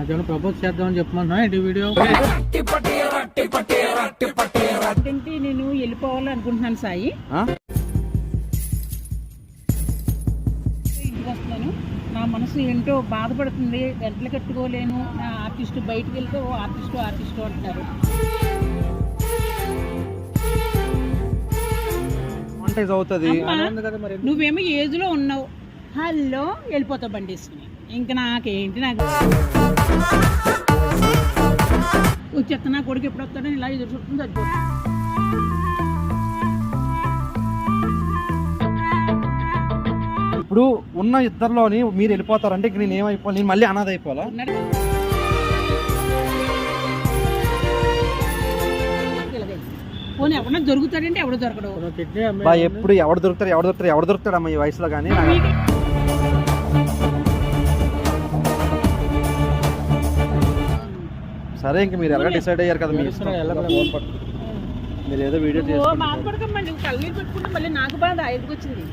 నాకేమైనా ప్రపోజ్ చేద్దామని చెప్పమన్నా ఏంటి వీడియో? ఏంటి నేను వెళ్ళిపోవాలనుకుంటున్నాను సాయి. ఆ? ఇంటికి వస్తున్నాను. నా మనసు ఏంటో బాధపడుతుంది. గంటలు కట్టుకోలేను. నా ఆర్టిస్ట్ బయటికి వెళ్తే ఓ ఆర్టిస్టు ఆర్టిస్టు అంటున్నారు అవుతుంది. కదా మరి. నువ్వేమో ఏజ్లో ఉన్నావు. హలో వెళ్ళిపోతావు బండి వేసుకుని. ఇంక నాకేంటి నాకు? వచ్చేస్తా నా కొడుకు ఎప్పుడు వస్తాడని ఇలా ఎదురు చూస్తుంది ఇప్పుడు ఉన్న ఇద్దరిలోని మీరు వెళ్ళిపోతారంటే ఇంక నేను ఏమైపోవాలి? నేను మళ్ళీ అనాథ అయిపోవాలా. పోనీ ఎవరన్నా దొరుకుతాడంటే ఎవడు దొరకడు. బా ఎప్పుడు ఎవడు దొరుకుతారు ఎవడు దొరుకుతారు ఎవడు దొరుకుతాడు అమ్మ ఈ వయసులో కానీ సరే ఇంక మీరు ఎలా డిసైడ్ అయ్యారు కదా మీ ఇష్టం. మీరు ఏదో వీడియో పెట్టుకుంటే మళ్ళీ నాకు బాధ ఎందుకు వచ్చింది.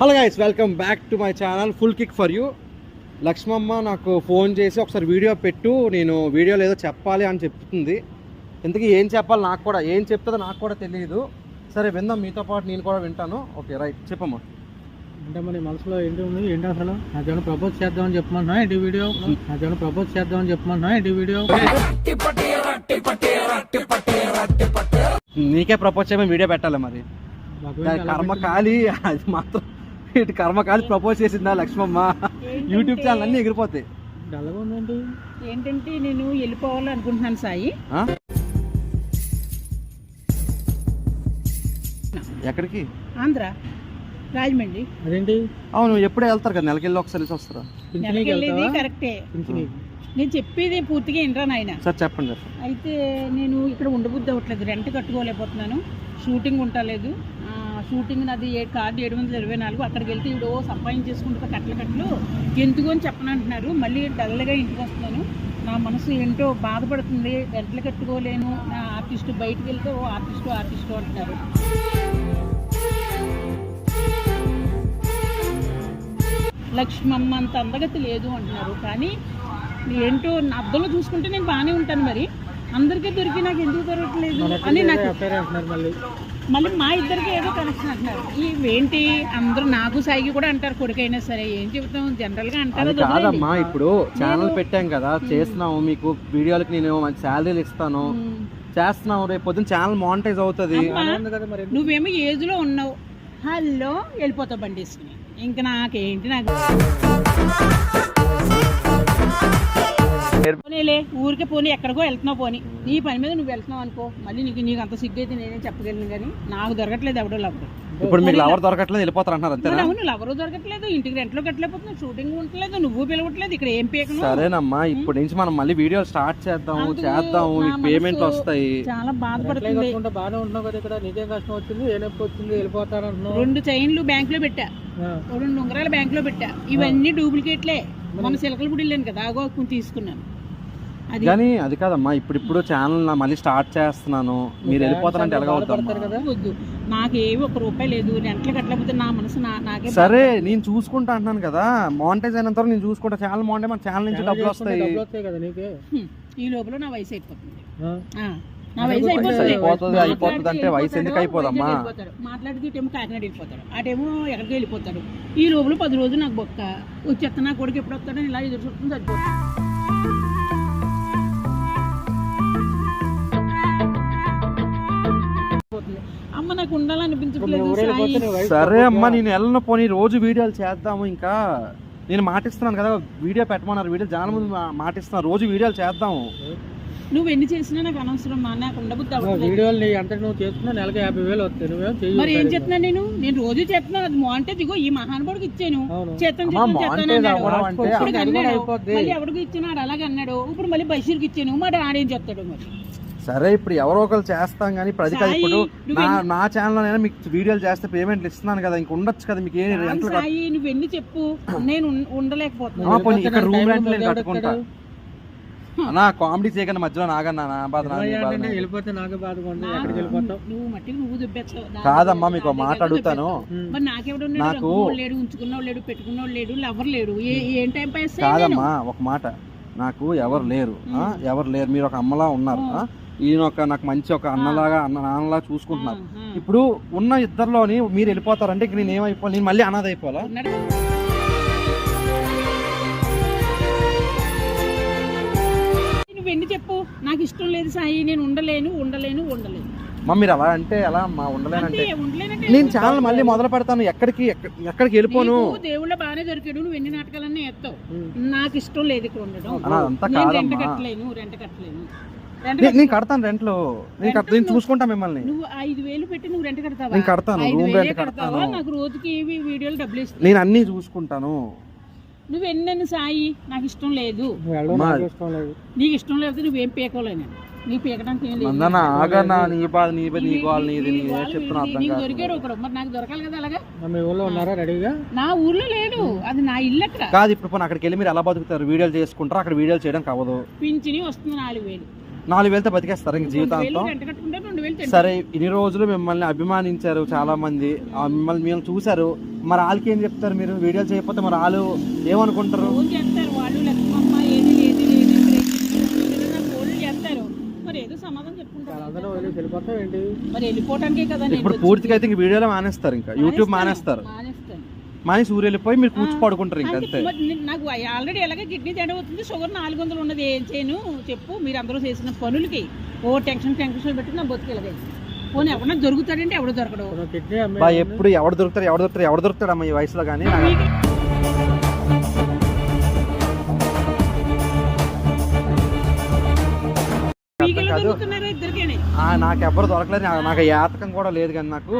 Hello guys welcome back to my channel full kick for you Lakshmamma నాకు ఫోన్ చేసి ఒకసారి వీడియో పెట్టు నేను వీడియోలో ఏదో చెప్పాలి అని చెప్తుంది. ఇంతకీ ఏం చెప్పాలి నాకు కూడా ఏం చెప్తుందో నాకు కూడా తెలియదు సరే విందాం. మీతో పాటు నేను కూడా వింటాను. Okay right. చెప్పమ్మా. అంటే మరి మనసులో ఏంటి ఉంది? ఏంటి అసలు? నాకేమైనా ప్రపోజ్ చేద్దామని చెప్పమన్నా ఏంటి వీడియో? నాకేమైనా ప్రపోజ్ చేద్దామని చెప్పమన్నా ఏంటి వీడియో? నీకే ప్రపోజ్ చేయమని వీడియో పెట్టాలి మరి. మాకు దాని కర్మ కాలి అది మాత్రం ఇటు కర్మ కాలి ప్రపోజ్ చేసిందా లక్ష్మమ్మ? యూట్యూబ్ ఛానల్ అన్నీ ఎగిరిపోతాయి. ఏంటంటే నేను వెళ్ళిపోవాలనుకుంటున్నాను సాయి. ఎక్కడికి? ఆంధ్ర. రాజమండ్రి. అదేంటి? అవును ఎప్పుడే వెళ్తారు కదా నెలకెళ్ళి ఒకసారి వస్తారా? కరెక్టే. నేను చెప్పేది పూర్తిగా ఇంట్రా నాయన? సార్ చెప్పండి అయితే నేను ఇక్కడ ఉండబుద్ధి అవ్వట్లేదు రెంట్ కట్టుకోలేకపోతున్నాను. షూటింగ్ ఉండలేదు ఆ, షూటింగ్ నాది ఏ కార్డు ఏడు వందల ఇరవై నాలుగు. అక్కడికి వెళ్తే ఇప్పుడు సంపాదించేసుకుంటే కట్టలు కట్టలు? ఎందుకు అని చెప్పనంటున్నారు. మళ్ళీ డల్గా ఇంటికి వస్తున్నాను. నా మనసు ఏంటో బాధపడుతుంది. రెంట్లు కట్టుకోలేను. నా ఆర్టిస్ట్ బయటికి వెళ్తే ఓ ఆర్టిస్టు ఆర్టిస్టు అంటున్నారు. లక్ష్మమ్మ అంత అందగతి లేదు అంటున్నారు. కానీ ఏంటో నా అద్దంలో చూసుకుంటే నేను బాగానే ఉంటాను మరి. అందరికీ దొరికి నాకు ఎందుకు దొరకట్లేదు అని నాకు మళ్ళీ. మా ఇద్దరికి ఏదో కనెక్షన్ అంటున్నారు. ఇవేంటి అందరూ నాకు సాయికి కూడా అంటారు కొడుకైనా సరే. ఏం చెబుతాం జనరల్గా అంటారు కాదమ్మా ఇప్పుడు ఛానల్ పెట్టాం కదా చేస్తున్నాము మీకు వీడియోలకి నేను మంచి శాలరీలు ఇస్తాను. చేస్తున్నాము రేపు పొద్దున్న ఛానల్ మానిటైజ్ అవుతుంది. ఉంది కదా మరి. నువ్వేమో ఏజ్లో ఉన్నావు. హలో వెళ్ళిపోతావు బండి ఇంక నాకేంటి నాకు? పోనీలే ఊరికే పోనీ ఎక్కడికో వెళ్తున్నావు పోనీ. నీ పని మీద నువ్వు వెళ్తున్నావు అనుకో. మళ్ళీ నీకు నీకు అంత సిగ్గు అయితే నేనేం చెప్పగలను కానీ నాకు దొరకట్లేదు ఎవడో లవ్వు ఇప్పుడు మీకు ఎవరు దొరకట్లేదు వెళ్ళిపోతారు అంటున్నారు మరి అంతేనా? అవును ఎవరు దొరకట్లేదు ఇంటికి రెంట్లో కట్టలేకపోతున్నావు షూటింగ్ ఉండట్లేదు నువ్వు పిలవట్లేదు ఇక్కడ ఏం పీకను? సరేనమ్మా ఇప్పటి నుంచి మనం మళ్ళీ వీడియో స్టార్ట్ చేద్దాము చేద్దాము నా మీకు పేమెంట్లు వస్తాయి. చాలా బాధపడుతుంది. బాగానే ఉంటున్నావు కదా ఇక్కడ నీకేం కష్టం వచ్చింది ఏ నొప్పి వచ్చింది వెళ్ళిపోతారు అంటున్నావు. రెండు చైన్లు బ్యాంక్లో పెట్టా. రెండు ఉంగరాలు బ్యాంక్లో పెట్టా. ఇవన్నీ డూప్లికేట్లే మన సిలకలు పుడి వెళ్ళాను కదా ఆగో కొన్ని తీసుకున్నాను. కానీ అది కాదమ్మా ఇప్పుడు ఇప్పుడు ఛానల్ మళ్ళీ స్టార్ట్ చేస్తున్నాను. మీరు వెళ్ళిపోతారంటే ఎలాగ వద్దు. నాకేమి ఒక రూపాయి లేదు రెంట్లు కట్టలేకపోతే నా మనసు నా నాకే సరే నేను చూసుకుంటా అంటున్నాను కదా. మానిటైజ్ అయినంత వరకు నేను చూసుకుంటా. ఛానల్ మానిటైజ్ మన ఛానల్ నుంచి డబ్బులు వస్తాయి. డబ్బులు వస్తాయి కదా నీకే? హ్మ్. ఈ లోపల నా వయసు అయిపోతుంది. ఆ, ఆ, నా వయసు అయిపోతుంది. అయిపోతుంది, అంటే వయసు ఎందుకు మాట్లాడితే అయిపోదమ్మా? మాట్లాడితే ఇటేమో కాకినాడ వెళ్ళిపోతాడు. అటేమో ఎక్కడికి వెళ్ళిపోతాడు. ఈ లోపల పది రోజులు నాకు బొక్క. వచ్చేస్తా నా కొడుకు ఎప్పుడు వస్తాడని ఇలా ఎదురు చూస్తుంది చచ్చిపోతుంది ఉండాలనిపించట్లేదు సరే. అమ్మా నేను వెళ్ళను పోనీ రోజు వీడియోలు చేద్దాము ఇంకా నేను మాటిస్తున్నాను కదా వీడియో పెట్టమన్నారు వీడియో చాలా మంది మా- మాటిస్తున్నాను రోజు వీడియోలు చేద్దాము నువ్వు ఎన్ని చేసినా నాకు అనవసరం మా నాకు ఉండబుద్ధి అవ్వట్లేదు వీడియోలు నీ అంతటి నువ్వు చేస్తున్నా నెలకి యాభై వేలు వస్తాయి నువ్వేం చెయ్యి మరి ఏం. చేస్తున్నా నేను నేను రోజు చేస్తున్నాను అది మాంటేజ్ ఇగో ఈ మహానుభావుడికి ఇచ్చాను అవును. చేస్తాను అన్నాడు. అంటే ఇప్పుడు. మళ్ళీ ఎవరికి ఇచ్చినాడు అలాగే అన్నాడు ఇప్పుడు మళ్ళీ బషీర్కి ఇచ్చాను మరి ఆడేం చెప్తాడు మరి సరే ఇప్పుడు ఎవరో ఒకరు చేస్తాం కానీ ఇప్పుడు అది కాదు. ఇప్పుడు నువ్వు నా నా ఛానల్లో నేను మీకు వీడియోలు చేస్తే పేమెంట్లు ఇస్తున్నాను కదా ఇంక ఉండొచ్చు కదా మీకు ఏం రెంట్లు సాయి నువ్వు ఎన్ని చెప్పు? నేను ఆ, ఉండలేకపోతున్నాను. పోనీ ఇక్కడ రూమ్ నాకు రెంట్ టైం నేను కట్టుకుంటా? అన్నా కామెడీ చేయకుండా మధ్యలో నాగన్నా నా బాధ నా, నీ నా. వెళ్ళిపోతే నాకు బాధగా ఉంది ఎక్కడికి వెళ్ళిపోతావు? నువ్వు మట్టికి నువ్వు దుబ్బేస్తావు. నా- కాదమ్మా మీకు ఒక మాట అడుగుతాను. దుబ్బేస్తావు. మరి నాకెవడు నాకు- లేడు లేడు లేడు లవర్ లేడు ఏ ఏం టైం పాస్ కాదమ్మా ఒక మాట. నాకు ఎవరు లేరు? ఎవరు లేరు. మీరు ఒక అమ్మలా ఉన్నారు? ఈయన ఒక నాకు మంచి ఒక అన్నలాగా అన్న నాన్నలా చూసుకుంటున్నారు. ఇప్పుడు ఉన్న ఇద్దరిలోని మీరు వెళ్ళిపోతారంటే ఇంక నేను ఏమైపోవాలి? నేను మళ్ళీ అనాథ అయిపోవాలా? నువ్వు ఎన్ని చెప్పు? నాకు ఇష్టం లేదు సాయి. నేను ఉండలేను ఉండలేను ఉండలేను. మా మీరు అలా అంటే ఎలా అమ్మా? ఉండలేనంటే. నేను ఛానల్ మళ్ళీ మొదలు పెడతాను. ఎక్కడికి ఎక్క- ఎక్కడికి వెళ్ళిపోను? దేవుళ్ళ బాగానే దొరికాడు. నువ్వు ఎన్ని నాటకాలన్నీ ఎత్తావు. నాకు ఇష్టం లేదు ఇక్కడ ఉండడం. రెంట్ కట్టలేను రెంట్ కట్టలేను. నేను కడతాను రెంట్లు నేను కడతా- నేను చూసుకుంటా మిమ్మల్ని. నువ్వు ఐదు వేలు పెట్టి నువ్వు రెంట్ కడతావా? నేను కడతాను, రూమ్ రెంట్. నాకు రోజుకి వీడియోలు డబ్బులు ఇస్తావు. నేను అన్నీ చూసుకుంటాను. నువ్వు ఎన్నెన్ని సాయి? నాకు ఇష్టం లేదు. నాకు ఇష్టం లేదు. నీకు ఇష్టం లేకపోతే నువ్వేం పీకోలేను నీ పీకడానికి ఏం లేదు. అందన ఆగన్నా నీ బాధ నీ బాధ నీ నీ- గోల్ నీది నీ నీ వాళ్ళు చెప్తున్నా అర్థం నీకు కాదు. దొరికాడు ఒకడు మరి నాకు దొరకాలి కదా అలాగా? మరి మీ ఊళ్ళో ఉన్నారా రెడీగా? నా ఊర్లో లేడు అది నా ఇల్లు అక్కడ కాదు ఇప్పుడు పోనీ అక్కడికి వెళ్ళి మీరు ఎలా బతుకుతారు? వీడియోలు చేసుకుంటారు? అక్కడ వీడియోలు చేయడానికి అవ్వదు పింఛని వస్తుంది నాలుగు వేలు. నాలుగు వేలతో బతికేస్తారు ఇంక జీవితాంతం. సరే ఇన్ని రోజులు మిమ్మల్ని అభిమానించారు చాలా మంది ఆ మిమ్మల్ని మేము చూసారు మరి వాళ్ళకి ఏం చెప్తారు మీరు? వీడియోలు చేయకపోతే మరి వాళ్ళు ఏమనుకుంటారు ఫోన్ చేస్తారు వాళ్ళు లక్ష్మమ్మ ఏది లేదు లేదు లేదు నాకు ఫోన్లు చేస్తారు మరి ఏదో సమాధానం చెప్పుకుంటారు వెళ్ళిపోతావు ఏంటి? మరి వెళ్ళిపోవటానికే కదా నేను ఇప్పుడు పూర్తిగా అయితే ఇంక వీడియోలో మానేస్తారు ఇంకా. యూట్యూబ్ మానేస్తారు. మానేస్తాను. మానేసి ఊరు వెళ్ళిపోయి మీరు కూర్చు పడుకుంటారు ఇంక అంతే. మరి నేను- నాకు ఆల్రెడీ ఎలాగ కిడ్నీ తేడా అవుతుంది. షుగర్ నాలుగు వందలు ఉన్నది. ఏం చేయను? చెప్పు. మీరు అందరూ చేసిన పనులకి ఓ టెన్షన్ టెన్షన్ పెట్టి నా బతుకు ఇలాగే. పోనీ ఎవరన్నా దొరుకుతాడంటే ఎవడు దొరకడు. ఇప్పుడు కిడ్నీ అమ్మే బా ఎప్పుడు ఎవడు దొరుకుతారు ఎవడు దొరుకుతారు ఎవడు దొరుకుతాడు? అమ్మ ఈ వయసులో కానీ మీకు ఇద్దరికేనే నాకు ఎవరు దొరకలేదు. నాకు యాతకం కూడా లేదు కానీ నాకు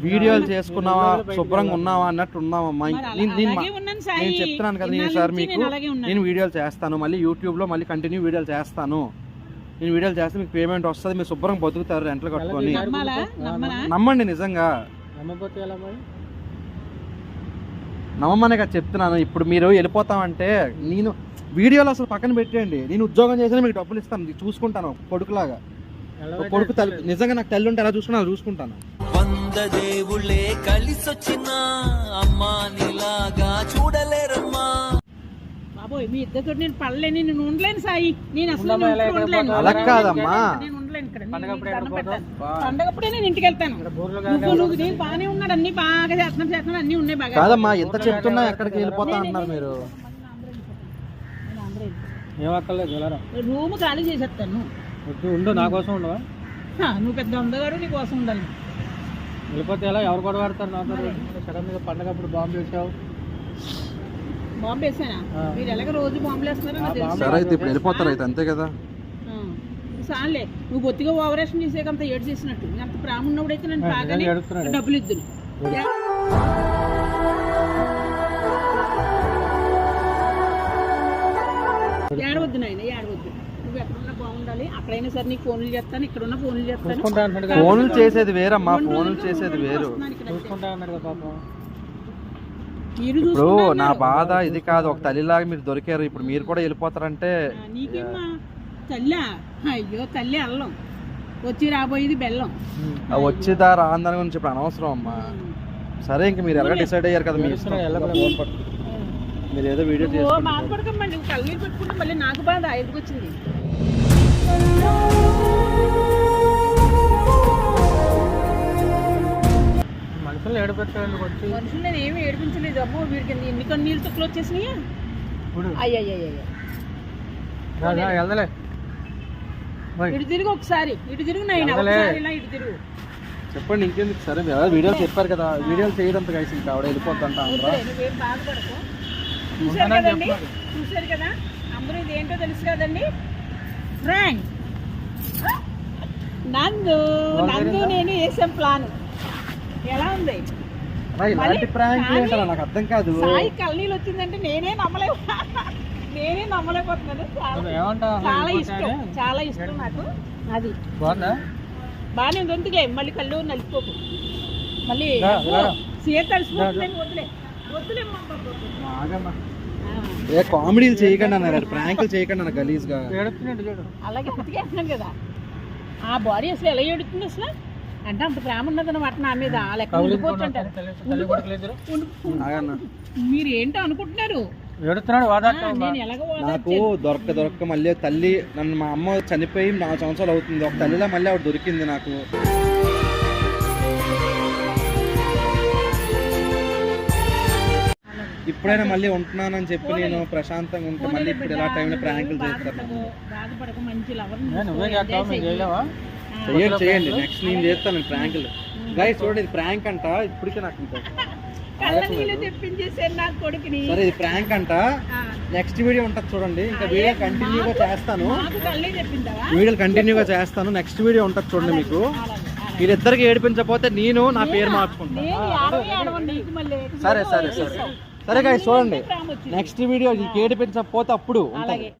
వీడియోలు చేసుకున్నావా? శుభ్రంగా ఉన్నావా? అన్నట్టు ఉన్నామమ్మా మరి నేను- చెప్తున్నాను కదా నేను ఇన్నాళ్ళ సార్ మీకు. నేను అలాగే ఉన్నాను. నేను వీడియోలు చేస్తాను. మళ్ళీ యూట్యూబ్లో మళ్ళీ కంటిన్యూ వీడియోలు చేస్తాను. నేను వీడియోలు చేస్తే మీకు పేమెంట్ వస్తుంది. మీరు శుభ్రంగా బతుకుతారు రెంట్లు కట్టుకొని. నమ్మండి నిజంగా. నమ్మకపోతే ఎలా మరి? నమ్మమనే కదా చెప్తున్నాను. ఇప్పుడు మీరు వెళ్ళిపోతామంటే నేను వీడియోలో అసలు పక్కన పెట్టేయండి. నేను ఉద్యోగం చేసినా మీకు డబ్బులు ఇస్తాను. చూసుకుంటాను కొడుకులాగా. కొడుకు తల్లి నిజంగా నాకు తల్లి ఉంటే ఎలా చూసుకున్నా అలా చూసుకుంటాను. వంద దేవుళ్ళే కలిసొచ్చిన అమ్మా నీలాగా చూడలేరమ్మా. బాబోయ్ మీ ఇద్దరితో నేను పడలేను నేను ఉండలేను సాయి. నేను అసలు. అలా కాదమ్మా. ఇక్కడ. పండగప్పుడు నేను ఇంటికి వెళ్తాను నువ్వు నువ్వు బాగానే ఉన్నాడు అన్ని బాగా చేస్తున్నాడు చేస్తున్నాడు అన్ని ఉన్నాయి బాగా. కాదమ్మా ఎంత చెప్తున్నా ఎక్కడికి వెళ్ళిపోతా అంటున్నారు మీరు. రూమ్ ఖాళీ చేసేస్తాను. ఉండు నా కోసం ఉండవా? నువ్వు పెద్ద అందగారు నీ కోసం ఉండాలి. వెళ్ళిపోతే ఎలా? ఎవరు కూడా పడతారు నాతో? సడన్గా పండగప్పుడు బాంబు వేసావు? బాంబు వేసానా. మీరు ఎలాగ రోజు బాంబులు వేస్తున్నారో సరే అయితే ఇప్పుడు వెళ్ళిపోతారు అయితే అంతే కదా. చాలే నువ్వు బొత్తిగా ఓవరాక్షన్ చేసేకంత ఏడు చేసినట్టు. నేను అంత ప్రాణం ఉన్నప్పుడైతే నన్ను ఆ, బాగానే. డబ్బులు ఇద్దును. ఏడవద్దు నాయన ఏడవద్దు. నువ్వు ఎక్కడున్నా బాగుండాలి. అక్కడైనా సరే నీకు ఫోన్లు చేస్తాను ఇక్కడ ఉన్న ఫోన్లు చేస్తాను. ఫోన్లు చేసేది వేరమ్మా ఫోన్లు చేసేది వేరు. అంతే. ఇప్పుడు నా. బాధ ఇది కాదు ఒక తల్లిలాగా మీరు దొరికారు ఇప్పుడు మీరు కూడా వెళ్ళిపోతారంటే తల్లా అయ్యో తల్లి అల్లం. వచ్చి రాబోయేది బెల్లం. ఆ వచ్చేదా రాందని గురించి ఇప్పుడు అనవసరం అమ్మా. సరే ఇంక మీరు ఎలా డిసైడ్ అయ్యారు కదా మీ ఇష్టం. మీరు ఏదో వీడియో నువ్వు చేసుకుంటారు బాధపడకమ్మా నువ్వు కళ్ళీరు పెట్టుకుంటే మళ్ళీ నాకు బాధ ఎందుకు వచ్చింది? మనుషులు ఏడిపెట్టాడు వచ్చి. మనుషులు నేను ఏమి ఏడిపించలేదు అమ్మో వీడికి ఎన్ని- కన్నీళ్ళు తుక్కులు వచ్చేసినాయా? ఇప్పుడు. అయ్యయ్యయ్య రా, రా, వెళ్దలే ఇటు తిరుగు ఒకసారి. ఇటు తిరుగు నాయన వెళ్దలే. ఒకసారి ఇలా ఇటు తిరుగు. చెప్పండి ఇంకెందుకు సరే మీరు వీడియో చెప్పారు కదా వీడియోలు చేయడం కలిసి ఇంకా ఆవిడ వెళ్ళిపోతుంట వద్దులే, నువ్వేం బాధపడకు. చూశారు కదండి? కదా? అందరూ తెలుసు కదండి? ఫ్రాంక్. నందు నందు నేను వేసాం ప్లాన్. ఎలా ఉంది? ఇలాంటి ప్రాంక్ నాకు అర్థం కాదు. సాయి కళ్ళనీళ్ళు వచ్చిందంటే నేనే నమ్మలే నేనే నమ్మలేకపోతున్నాను. చాలా? ఇష్టం. చాలా ఇష్టం నాకు. అది. బాగానే ఉంది ఎందుకులే మళ్ళీ కళ్ళు నలిసిపోకు మళ్ళీ. సీత వదిలే వద్దులే ఆ, ఏ కామెడీలు చేయకండి అన్నారు. ప్రాంకులు చేయకండి అన్న గలీజ్గా. ఏడుస్తున్నాడు చూడు. అలాగే బతికేస్తున్నాను కదా. ఆ బాడీ అసలు ఎలా ఏడుతుంది అసలు? అంటే అంత ప్రేమ ఉన్నదన్నమాట నా మీద. లెక్క ఆగన్న. మీరు ఏంటో అనుకుంటున్నారు? నాకు దొరక్క దొరక్క మళ్ళీ తల్లి నన్ను మా అమ్మ చనిపోయి నాలుగు సంవత్సరాలు అవుతుంది. ఒక తల్లిలా మళ్ళీ ఆవిడ దొరికింది నాకు. ఇప్పుడైనా మళ్ళీ ఉంటున్నానని చెప్పి నేను ప్రశాంతంగా ఉంటే మళ్ళీ ఇప్పుడు ఇలా టైంలో ప్రాంకులు చేస్తాను చేయండి చేయండి నెక్స్ట్ నేను చేస్తాను ప్రాంకులు. గైస్ చూడండి ఇది ప్రాంక్ అంట? ఇప్పటికే నాకు ఇంకా కళ్ళ నీళ్ళు తెప్పించేసారు నా కొడుకుని. సరే ఇది ప్రాంక్ అంట. నెక్స్ట్ వీడియో ఉంటుంది చూడండి. ఇంకా వీడియో కంటిన్యూగా చేస్తాను. వీడియోలు కంటిన్యూగా చేస్తాను. నెక్స్ట్ వీడియో ఉంటుంది చూడండి మీకు. వీళ్ళిద్దరికి ఏడిపించకపోతే నేను నా పేరు మార్చుకుంటాను సరే సరే సరే. సరే గాయ చూడండి. నెక్స్ట్ వీడియో ఏడిపించకపోతే అప్పుడు ఉంటుంది.